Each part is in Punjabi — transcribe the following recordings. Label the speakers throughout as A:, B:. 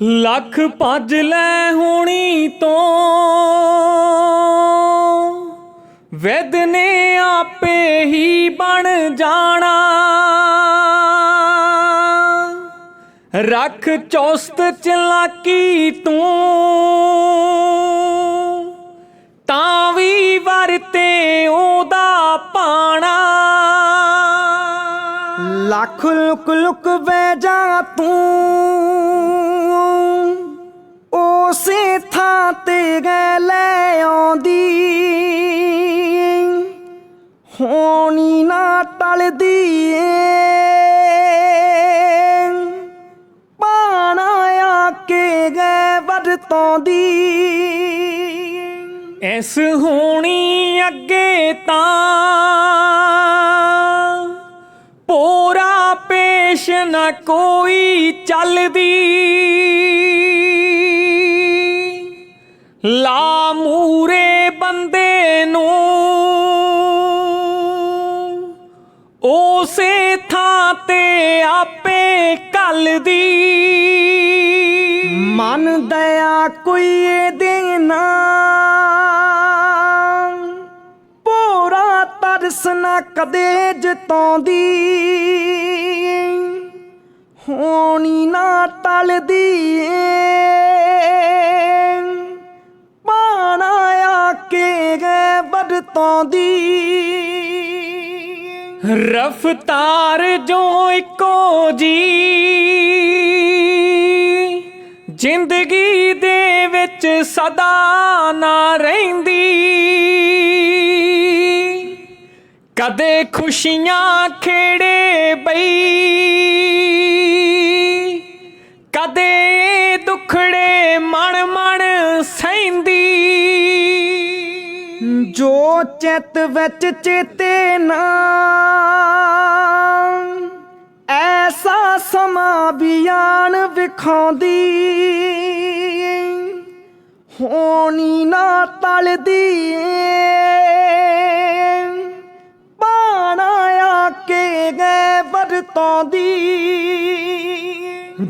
A: ਲੱਖ ਭੱਜ ਲੈ ਹੋਣੀ ਤੋਂ। ਵੈਦ ਨੇ ਆਪੇ ਹੀ ਬਣ ਜਾਣਾ। ਰੱਖ ਚੌਸਤ ਚਲਾਕੀ ਤੂੰ, ਤਾਂ ਵੀ ਵਰਤੇ ਉਹਦਾ ਪਾਣਾ।
B: ਲੱਖ ਲੁਕ ਲੁਕ ਬਹਿ ਜਾ ਤੂੰ। ਉਸੇ ਥਾਂ ਤੇ ਗਏ ਲੈ ਆਉਂਦੀ। ਹੋਣੀ ਨਾ ਟਲਦੀ ਏ। ਪਾਣਾ ਆ ਕੇ ਵਰਤੋਂ ਦੀ
A: ਐਸ ਹੋਣੀ ਅੱਗੇ ਤਾਂ ਨਾ ਕੋਈ ਚੱਲਦੀ। ਲਾ ਮੂਰੇ ਬੰਦੇ ਨੂੰ ਉਸੇ ਥਾਂ ਤੇ ਆਪੇ ਕੱਲਦੀ
B: ਮਨ ਦਇਆ ਕੋਈ ਦੇਣਾ ਪੂਰਾ ਤਰਸ ਨਾ ਕਦੇ ਜਤਾਉਂਦੀ। ਹੋਣੀ ਨਾ ਟਲਦੀ ਏ ਆ ਕੇ ਗਏ ਵਰਤੋਂਦੀ
A: ਰਫਤਾਰ ਜੋ ਇੱਕੋ ਜੀ, ਜ਼ਿੰਦਗੀ ਦੇ ਵਿੱਚ ਸਦਾ ਨਾ ਰਹਿੰਦੀ। ਕਦੇ ਖੁਸ਼ੀਆਂ ਖੇੜੇ
B: ਜੋ ਚਿੱਤ ਵਿੱਚ ਚੇਤੇ ਨਾ, ਐਸਾ ਸਮਾਂ ਬਿਆਨ ਵਿਖਾਉਂਦੀ। ਹੋਣੀ ਨਾ ਤਲਦੀ ਬਾਣਾ ਆ ਕੇ ਗਏ ਵਰਤੋਂਦੀ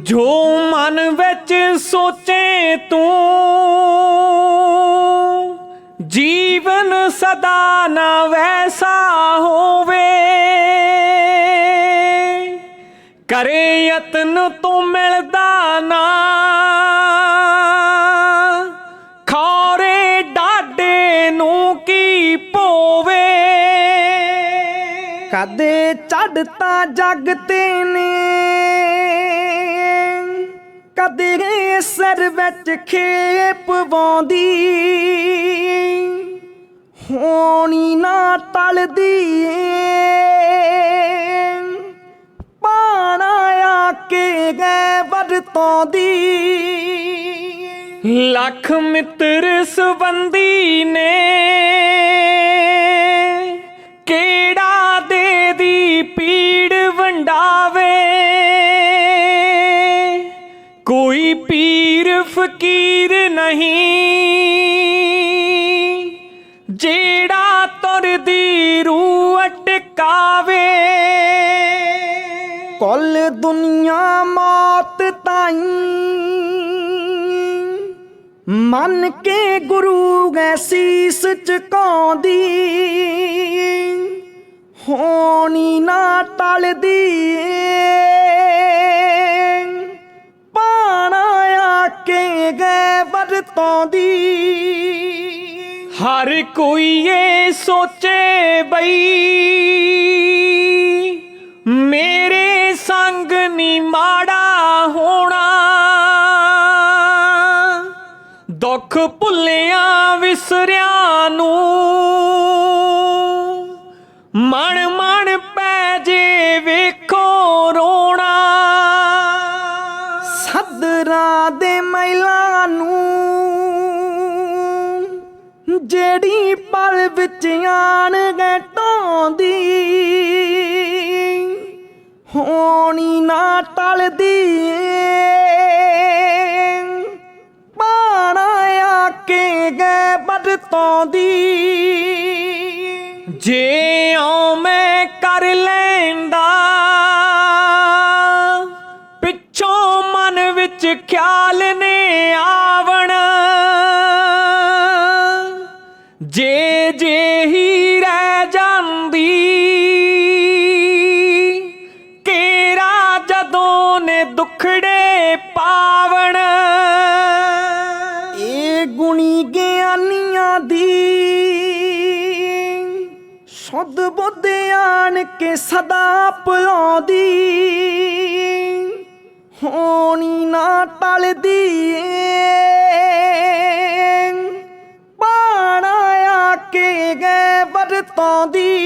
A: ਜੋ ਮਨ ਵਿੱਚ ਸੋਚੇ ਤੂੰ ਜੀਵਨ ਸਦਾ ਨਾ ਵੈਸਾ ਹੋਵੇ। ਕਰੇ ਯਤਨ ਤੂੰ ਮਿਲਦਾ ਨਾ। ਖੌਰੇ ਡਾਡੇ ਨੂੰ ਕੀ ਪੋਵੇ।
B: ਕਦੇ ਚੜਤਾ ਜਗ ਤੇ ਨੇ ਕਦੇ ਸਰ ਵਿੱਚ ਖੇਪ ਵਾਉਂਦੀ। ਹੋਣੀ ਨਾ ਟਲਦੀ ਪਾਣਾ ਆ ਕੇ ਗਏ ਵਰਤੋਂਦੀ
A: ਲੱਖ ਮਿੱਤਰ ਸਬੰਦੀ ਨੇ ਫਕੀਰ ਨਹੀਂ, ਜਿਹੜਾ ਤੁਰਦੀ ਰੂਹ ਅਟਕਾਵੇ।
B: ਕੁੱਲ ਦੁਨੀਆ ਮੌਤ ਤਾਈ, ਮਨ ਕੇ ਗੁਰੂ ਗੈ ਸੀਸ ਝੁਕਾਉਂਦੀ। ਹੋਣੀ ਨਾ ਟਲਦੀ
A: ਹਰ ਕੋਈ ਇਹ ਸੋਚੇ ਬਈ, ਮੇਰੇ ਸੰਗ ਨੀ ਮਾੜਾ ਹੋਣਾ। ਦੁੱਖ ਭੁੱਲਿਆ ਵਿਸਰਿਆਂ ਨੂੰ। ਮਨ ਮਣ ਪੈ ਜੇ ਵੇਖੋ ਰੋਣਾ।
B: ਸਦਰਾਂ ਦੇ ਮਹਿਲਾ ਨੂੰ ਜਿਹੜੀ ਪਲ ਵਿੱਚ ਆਣ ਗਏ ਹੋਣੀ ਨਾ ਟਲਦੀ ਬਾਣਾ ਆ ਕੇ ਗਏ ਵਰਤੋਂਦੀ
A: ਜੇ ਓ ਮੈਂ ਕਰ ਲੈਂਦਾ ਨੇ ਦੁਖੜੇ ਪਾਵਣ।
B: ਇਹ ਗੁਣੀ ਗਿਆਨੀਆਂ ਦੀ ਸੁਧ ਬੁੱਧ ਆਣ ਕੇ ਸਦਾ ਪਲਾਉਂਦੀ ਹੋਣੀ ਨਾ ਟਲਦੀ ਬਾਣਾ ਆ ਕੇ ਗਏ ਵਰਤੋਂ ਦੀ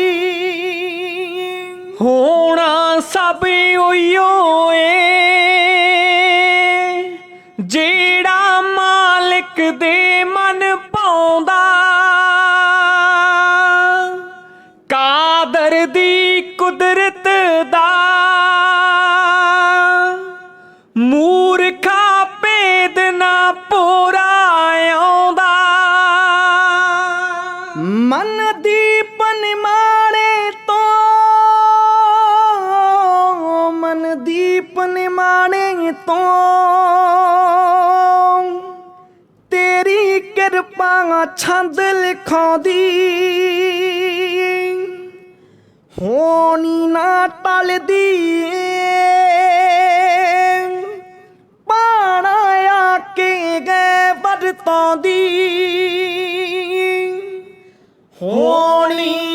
A: ਹੋਣਾ ਸਭ ਉਈਓ ਏ। ਜਿਹੜਾ ਮਾਲਕ ਦੇ ਮਨ ਪਾਉਂਦਾ। ਕਾਦਰ ਦੀ ਕੁਦਰਤ ਦਾ। ਮੂਰਖਾ ਭੇਦ ਨਾ ਪੂਰਾ ਆਉਂਦਾ।
B: ਮਨ ਦੀਪ ਨਿਮਾਣੇ ਤੋਂ, ਮਨ ਦੀਪ ਨਿਮਾਣੇ ਤੋਂ ਛੰਦ ਲਿਖਾਉਂਦੀ। ਹੋਣੀ ਨਾ ਟਲਦੀ। ਪਾਣਾ ਆ ਕੇ ਗਏ ਵਰਤੋਂ ਦੀ ਹੋਣੀ